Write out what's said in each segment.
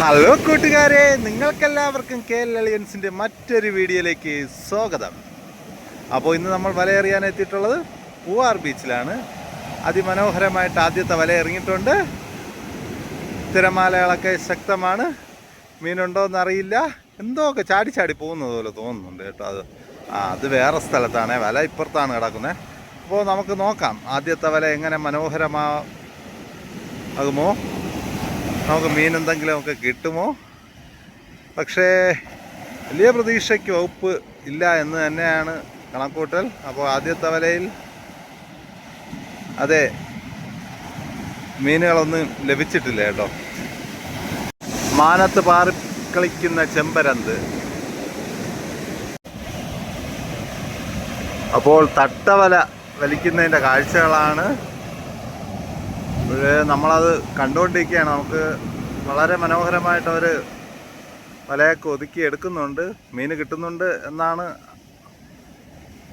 Hello കൂട്ടുകാരെ നിങ്ങൾക്കെല്ലാവർക്കും K L അലിയൻസിന്റെ മറ്റൊരു വീഡിയോയിലേക്ക് സ്വാഗതം. അപ്പോൾ ഇന്ന് നമ്മൾ വലയെറിയാൻ എത്തിയിട്ടുള്ളത് പൂവാർ ബീച്ചിലാണ്. അതിമനോഹരമായിട്ട് ആദ്യത്തെ വല ഇറങ്ങിയിട്ടുണ്ട് തിരമാലകളൊക്കെ ശക്തമാണ്. മീനുണ്ടോ എന്നറിയില്ല. എന്തോ ഒക്കെ ചാടി ചാടി പോകുന്നത് പോലെ തോന്നുന്നുണ്ട് കേട്ടോ അത്. ആ അത് വേറെ സ്ഥലത്താണ്. വല ഇപ്പുറത്താണ് കിടക്കുന്നത്. അപ്പോൾ നമുക്ക് നോക്കാം ആദ്യത്തെ വല എങ്ങനെ മനോഹരമാ ആകുമോ നമുക്ക് മീൻ എന്തെങ്കിലും ഒക്കെ കിട്ടുമോ? പക്ഷേ വലിയ പ്രതീക്ഷയ്ക്ക് വകുപ്പ് ഇല്ല എന്ന് തന്നെയാണ് കണക്കൂട്ടൽ. അപ്പോൾ ആദ്യത്തെ വലയിൽ അതെ മീനുകളൊന്നും ലഭിച്ചിട്ടില്ല കേട്ടോ. മാനത്ത് പാറി കളിക്കുന്ന ചെമ്പരന്ത്. അപ്പോൾ തട്ടവല വലിക്കുന്നതിന്റെ കാഴ്ചകളാണ് ഇത് നമ്മളത് കണ്ടുകൊണ്ടിരിക്കുകയാണ് നമുക്ക് വളരെ മനോഹരമായിട്ട് അവർ വലയൊക്കെ ഒതുക്കി എടുക്കുന്നുണ്ട്. മീൻ കിട്ടുന്നുണ്ട് എന്നാണ്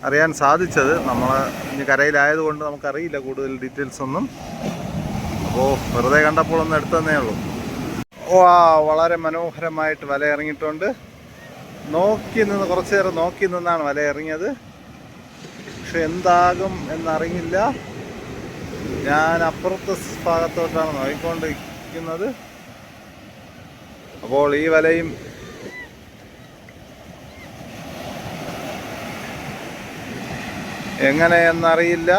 അറിയാൻ സാധിച്ചത്. നമ്മൾ ഇനി കരയിലായതുകൊണ്ട് നമുക്കറിയില്ല കൂടുതൽ ഡീറ്റെയിൽസ് ഒന്നും. അപ്പോൾ വെറുതെ കണ്ടപ്പോൾ ഒന്ന് എടുത്തന്നേ ഉള്ളൂ. ഓ ആ വളരെ മനോഹരമായിട്ട് വല ഇറങ്ങിയിട്ടുണ്ട്. നോക്കി നിന്ന് കുറച്ച് നേരം നോക്കി നിന്നാണ് വല ഇറങ്ങിയത്. പക്ഷെ എന്താകും എന്നറിയില്ല. ഞാൻ അപ്പുറത്തെ ഭാഗത്തോട്ടാണ് നോക്കിക്കൊണ്ടിരിക്കുന്നത്. അപ്പോൾ ഈ വലയും എങ്ങനെയെന്നറിയില്ല.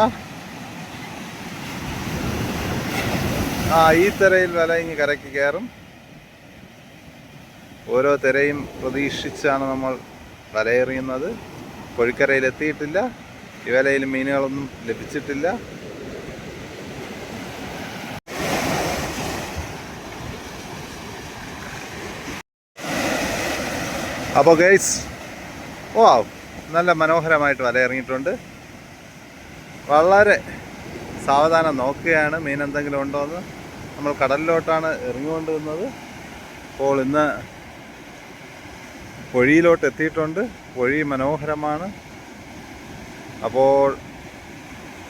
ആ ഈ തിരയിൽ വല ഇനി കരയ്ക്ക് കയറും. ഓരോ തിരയും പ്രതീക്ഷിച്ചാണ് നമ്മൾ വലയെറിയുന്നത്. കൊഴിക്കരയിൽ എത്തിയിട്ടില്ല ഈ വലയിൽ മീനുകളൊന്നും ലഭിച്ചിട്ടില്ല. അപ്പോൾ ഗൈസ് ഓ നല്ല മനോഹരമായിട്ട് വല ഇറങ്ങിയിട്ടുണ്ട് വളരെ സാവധാനം നോക്കുകയാണ് മീൻ എന്തെങ്കിലും ഉണ്ടോ എന്ന് നമ്മൾ കടലിലോട്ടാണ് ഇറങ്ങിക്കൊണ്ട് വന്നത് അപ്പോൾ ഇന്ന് പൊഴിയിലോട്ട് എത്തിയിട്ടുണ്ട്. പൊഴി മനോഹരമാണ്. അപ്പോൾ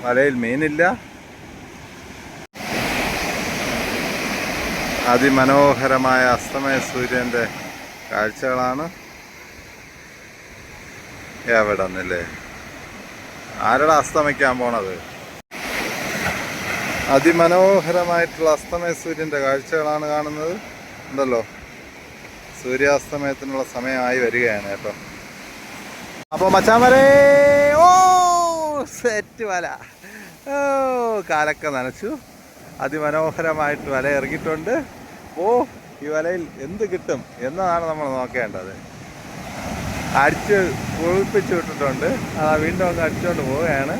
വലയിൽ മീനില്ല. അതിമനോഹരമായ അസ്തമയ സൂര്യന്റെ കാഴ്ചകളാണ്. എവിടെ നിന്നില്ലേ ആരുടെ അസ്തമിക്കാൻ പോണത്? അതിമനോഹരമായിട്ടുള്ള അസ്തമയ സൂര്യന്റെ കാഴ്ചകളാണ് കാണുന്നത്. ഉണ്ടല്ലോ. സൂര്യാസ്തമയത്തിനുള്ള സമയമായി വരികയാണ് കേട്ടോ. അപ്പോൾ മച്ചാമരേ ഓ സെറ്റ് വല. ഓ കാലൊക്കെ നനച്ചു. അതിമനോഹരമായിട്ട് വല ഇറങ്ങിയിട്ടുണ്ട് ഓ ഈ വലയിൽ എന്ത് കിട്ടും എന്നതാണ് നമ്മൾ നോക്കേണ്ടത്. അടിച്ച് കുളിപ്പിച്ച് വിട്ടിട്ടുണ്ട്. ആ വീണ്ടും അങ്ങ് അടിച്ചുകൊണ്ട് പോവുകയാണ്.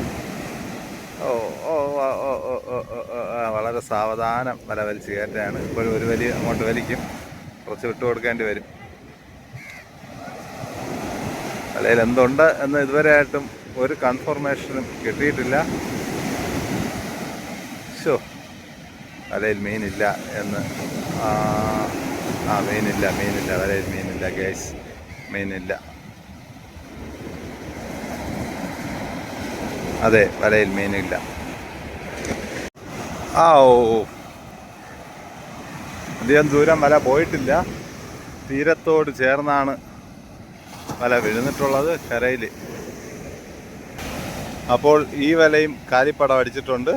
ഓ ഓ ഓ ഓ ഓ ഓ വളരെ സാവധാനം വല വലിച്ച് കയറ്റാണ്. ഇപ്പോഴും ഒരു വലിയ അങ്ങോട്ട് വലിക്കും. കുറച്ച് വിട്ടു കൊടുക്കേണ്ടി വരും. വലയിൽ എന്തുണ്ട് എന്ന് ഇതുവരെയായിട്ടും ഒരു കൺഫർമേഷനും കിട്ടിയിട്ടില്ല. ഷോ വലയിൽ മീനില്ല എന്ന്. ആ മീനില്ല മീനില്ല വലയിൽ മീനില്ല ഗേസ് മീനില്ല. അതെ വലയിൽ മീനില്ല ആ ഓ. അധികം ദൂരം വല പോയിട്ടില്ല. തീരത്തോട് ചേർന്നാണ് വല വിഴുന്നിട്ടുള്ളത് കരയിൽ അപ്പോൾ ഈ വലയും കാലിപ്പടം അടിച്ചിട്ടുണ്ട്.